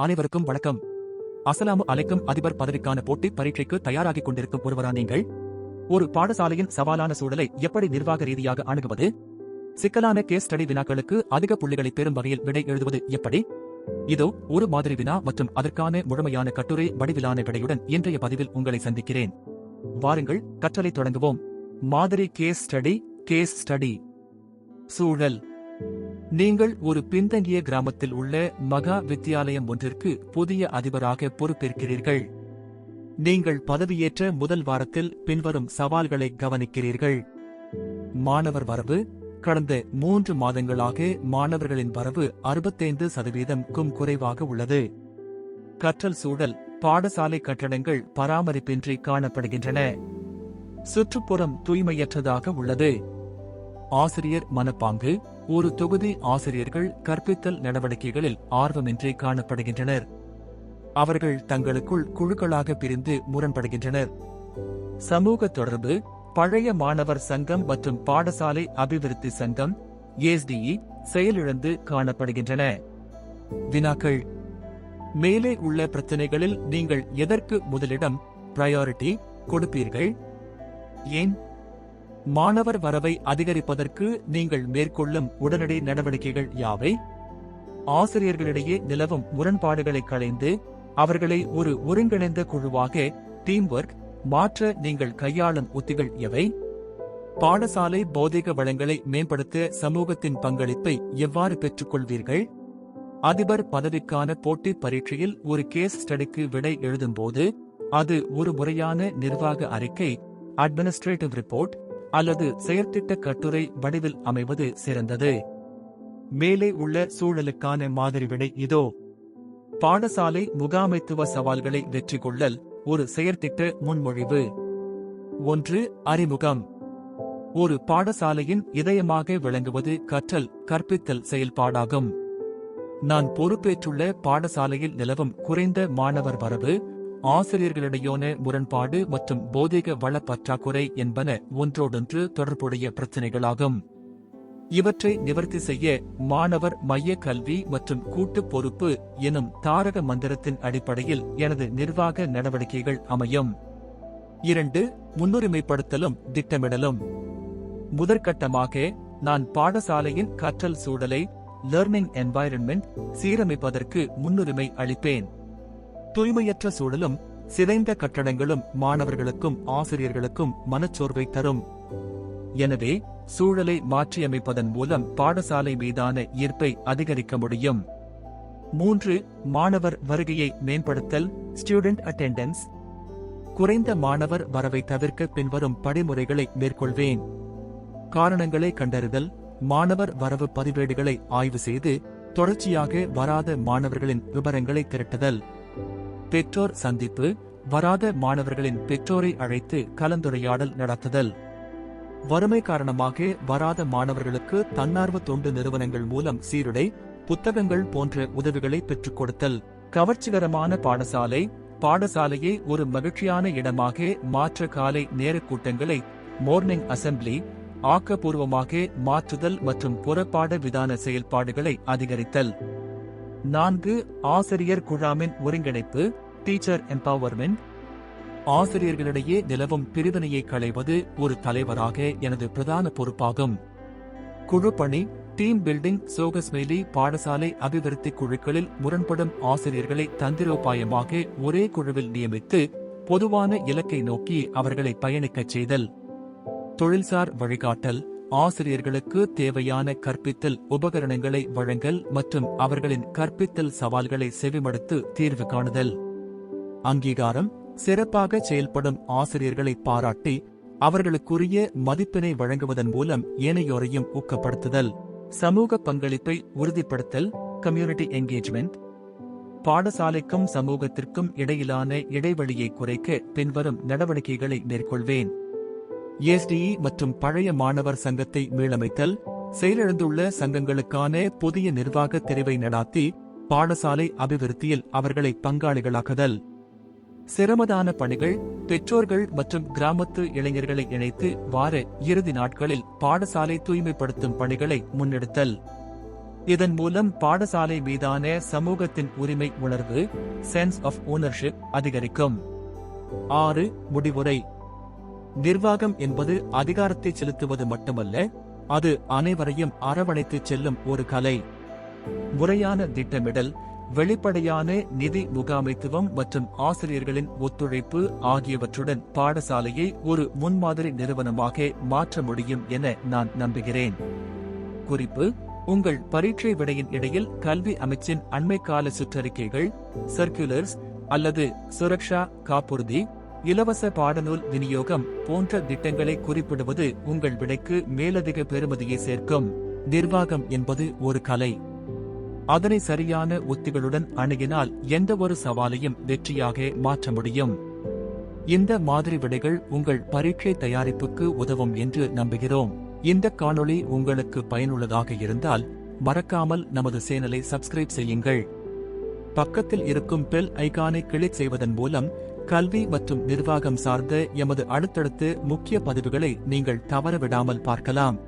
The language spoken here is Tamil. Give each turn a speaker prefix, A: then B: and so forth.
A: அனைவருக்கும் வணக்கம். அசலாமு அலைக்கும் அதிபர் பதவிக்கான போட்டி பரீட்சைக்கு தயாராகிக் கொண்டிருக்கும் ஒருவரா நீங்கள்? ஒரு பாடசாலையின் சவாலான சூழலை எப்படி நிர்வாக ரீதியாக அணுகுவது? சிக்கலான கேஸ் ஸ்டடி வினாக்களுக்கு அதிக புள்ளிகளை பெறும் வகையில் விடை எழுதுவது எப்படி? இதோ ஒரு மாதிரி வினா மற்றும் அதற்கான முழுமையான கட்டுரை வடிவிலான விடையுடன் இன்றைய பதிவில் உங்களை சந்திக்கிறேன். வாருங்கள் கற்றலை தொடங்குவோம். மாதிரி கேஸ் ஸ்டடி கேஸ் ஸ்டடி சூழல். நீங்கள் ஒரு பின்தங்கிய கிராமத்தில் உள்ள மகா வித்தியாலயம் ஒன்றிற்கு புதிய அதிபராக பொறுப்பேற்கிறீர்கள். நீங்கள் பதவியேற்ற முதல் வாரத்தில் பின்வரும் சவால்களை கவனிக்கிறீர்கள். மாணவர் வரவு கடந்த மூன்று மாதங்களாக மாணவர்களின் வரவு அறுபத்தைந்து சதவீதம்க்கும் குறைவாக உள்ளது. கற்றல் சூழல் பாடசாலை கட்டடங்கள் பராமரிப்பின்றி காணப்படுகின்றன. சுற்றுப்புறம் தூய்மையற்றதாக உள்ளது. ஆசிரியர் மனப்பாங்கு. ஒரு தொகுதி ஆசிரியர்கள் கற்பித்தல் நடவடிக்கைகளில் ஆர்வமின்றி காணப்படுகின்றனர். அவர்கள் தங்களுக்குள் குழுக்களாக பிரிந்து முரண்படுகின்றனர். சமூக தொடர்பு பழைய மாணவர் சங்கம் மற்றும் பாடசாலை அபிவிருத்தி சங்கம் ஏஸ்டிஇ செயலிழந்து காணப்படுகின்றன. வினாக்கள். மேலே உள்ள பிரச்சனைகளில் நீங்கள் எதற்கு முதலிடம் பிரையாரிட்டி கொடுப்பீர்கள்? ஏன்? மாணவர் வரவை அதிகரிப்பதற்கு நீங்கள் மேற்கொள்ளும் உடனடி நடவடிக்கைகள் யாவை? ஆசிரியர்களிடையே நிலவும் முரண்பாடுகளை களைந்து அவர்களை ஒரு ஒருங்கிணைந்த குழுவாக டீம் ஒர்க் மாற்ற நீங்கள் கையாளும் உத்திகள் எவை? பாடசாலை பௌதிக வளங்களை மேம்படுத்த சமூகத்தின் பங்களிப்பை எவ்வாறு பெற்றுக்கொள்வீர்கள்? அதிபர் பதவிக்கான போட்டி பரீட்சையில் ஒரு கேஸ் ஸ்டடிக்கு விடை எழுதும்போது அது ஒரு முறையான நிர்வாக அறிக்கை அட்மினிஸ்ட்ரேட்டிவ் ரிப்போர்ட் அல்லது செயற்திட்ட கட்டுரை வடிவில் அமைவது சிறந்தது. மேலே உள்ள சூழலுக்கான மாதிரி விடை இதோ. பாடசாலை முகாமைத்துவ சவால்களை வெற்றி கொள்ளல் ஒரு செயற்திட்ட முன்மொழிவு. ஒன்று அறிமுகம். ஒரு பாடசாலையின் இதயமாக விளங்குவது கற்றல் கற்பித்தல் செயல்பாடாகும். நான் பொறுப்பேற்றுள்ள பாடசாலையில் நிலவும் குறைந்த மாணவர் வரவு ஆசிரியர்களிடையோன முரண்பாடு மற்றும் போதிக வள பற்றாக்குறை என்பன ஒன்றோடொன்று தொடர்புடைய பிரச்சினைகளாகும். இவற்றை நிவர்த்தி செய்ய மாணவர் மைய கல்வி மற்றும் கூட்டு பொறுப்பு எனும் தாரக மந்திரத்தின் அடிப்படையில் எனது நிர்வாக நடவடிக்கைகள் அமையும். இரண்டு முன்னுரிமைப்படுத்தலும் திட்டமிடலும். முதற்கட்டமாக நான் பாடசாலையின் கற்றல் சூழலை லேர்னிங் என்வாயரன்மெண்ட் சீரமைப்பதற்கு முன்னுரிமை அளிப்பேன். தூய்மையற்ற சூழலும் சிதைந்த கட்டடங்களும் மாணவர்களுக்கும் ஆசிரியர்களுக்கும் மனச்சோர்வை தரும். எனவே சூழலை மாற்றியமைப்பதன் மூலம் பாடசாலை மீதான ஈர்ப்பை அதிகரிக்க முடியும். மூன்று மாணவர் வருகையை மேம்படுத்தல் ஸ்டூடெண்ட் அட்டெண்டன்ஸ் குறைந்த மாணவர் வரவை தவிர்க்க பின்வரும் படிமுறைகளை மேற்கொள்வேன். காரணங்களை கண்டறிதல் மாணவர் வரவு பதிவேடுகளை ஆய்வு செய்து தொடர்ச்சியாக வராத மாணவர்களின் விவரங்களை திரட்டுதல். பெற்றோர் சந்திப்பு வராத மாணவர்களின் பெற்றோரை அழைத்து கலந்துரையாடல் நடத்துதல். வறுமை காரணமாக வராத மாணவர்களுக்கு தன்னார்வ தொண்டு நிறுவனங்கள் மூலம் சீருடை புத்தகங்கள் போன்ற உதவிகளை பெற்றுக் கொடுத்தல். கவர்ச்சிகரமான பாடசாலை பாடசாலையை ஒரு மகிழ்ச்சியான இடமாக மாற்ற காலை நேர கூட்டங்களை மோர்னிங் அசம்பிளி ஆக்கப்பூர்வமாக மாற்றுதல் மற்றும் புறப்பாட விதான செயல்பாடுகளை அதிகரித்தல். நான்கு ஆசிரியர் குழாமின் ஒருங்கிணைப்பு டீச்சர் எம்பவர்மெண்ட் ஆசிரியர்களிடையே நிலவும் பிரிவினையை களைவது ஒரு தலைவராக எனது பிரதான பொறுப்பாகும். குழு பணி டீம் பில்டிங் சோகஸ்மெய்லி பாடசாலை அபிவிருத்தி குழுக்களில் முரண்படும் ஆசிரியர்களை தந்திரோபாயமாக ஒரே குழுவில் நியமித்து பொதுவான இலக்கை நோக்கி அவர்களை பயணிக்கச் செய்தல். தொழில்சார் வழிகாட்டல். ஆசிரியர்களுக்கு தேவையான கற்பித்தல் உபகரணங்களை வழங்கல் மற்றும் அவர்களின் கற்பித்தல் சவால்களை செவிமடுத்து தீர்வு காணுதல். அங்கீகாரம் சிறப்பாக செயல்படும் ஆசிரியர்களை பாராட்டி அவர்களுக்குரிய மதிப்பினை வழங்குவதன் மூலம் ஏனையோரையும் ஊக்கப்படுத்துதல். சமூக பங்களிப்பை உறுதிப்படுத்தல் கம்யூனிட்டி என்கேஜ்மெண்ட் பாடசாலைக்கும் சமூகத்திற்கும் இடையிலான இடைவெளியை குறைக்க பின்வரும் நடவடிக்கைகளை மேற்கொள்வேன். எஸ்டிஇ மற்றும் பழைய மாணவர் சங்கத்தை மீளமைத்தல் செயலிழந்துள்ள சங்கங்களுக்கான புதிய நிர்வாக தெரிவை நடாத்தி பாடசாலை அபிவிருத்தியில் அவர்களை பங்காளிகளாக்குதல். சிரமதான பணிகள் பெற்றோர்கள் மற்றும் கிராமத்து இளைஞர்களை இணைத்து வார இறுதி நாட்களில் பாடசாலை தூய்மைப்படுத்தும் பணிகளை முன்னெடுத்தல். இதன் மூலம் பாடசாலை மீதான சமூகத்தின் உரிமை உணர்வு சென்ஸ் ஆஃப் ஓனர்ஷிப் அதிகரிக்கும். ஆறு முடிவுரை. நிர்வாகம் என்பது அதிகாரத்தை செலுத்துவது மட்டுமல்ல அது அனைவரையும் அரவணைத்து செல்லும் ஒரு கலை. முறையான திட்டமிடல் வெளிப்படையான நிதி முகாமைத்துவம் மற்றும் ஆசிரியர்களின் ஒத்துழைப்பு ஆகியவற்றுடன் பாடசாலையை ஒரு முன்மாதிரி நிறுவனமாக மாற்ற முடியும் என நான் நம்புகிறேன். குறிப்பு உங்கள் பரீட்சை விடையின் இடையில் கல்வி அமைச்சின் அண்மைக்கால சுற்றறிக்கைகள் சர்க்குலர்ஸ் அல்லது சுரக்ஷா காப்புறுதி இலவச பாடநூல் விநியோகம் போன்ற திட்டங்களை குறிப்பிடுவது உங்கள் விடைக்கு மேலதிக பெறுமதியை சேர்க்கும். நிர்வாகம் என்பது ஒரு கலை. அதனை சரியான உத்திகளுடன் அணுகினால் எந்த ஒரு சவாலையும் வெற்றியாக மாற்ற முடியும். இந்த மாதிரி விடைகள் உங்கள் பரீட்சை தயாரிப்புக்கு உதவும் என்று நம்புகிறோம். இந்த காணொளி உங்களுக்கு பயனுள்ளதாக இருந்தால் மறக்காமல் நமது சேனலை சப்ஸ்கிரைப் செய்யுங்கள். பக்கத்தில் இருக்கும் பெல் ஐகானை கிளிக் செய்வதன் மூலம் கல்வி மற்றும் நிர்வாகம் சார்ந்த எமது அடுத்தடுத்து முக்கிய பதிவுகளை நீங்கள் தவறவிடாமல் பார்க்கலாம்.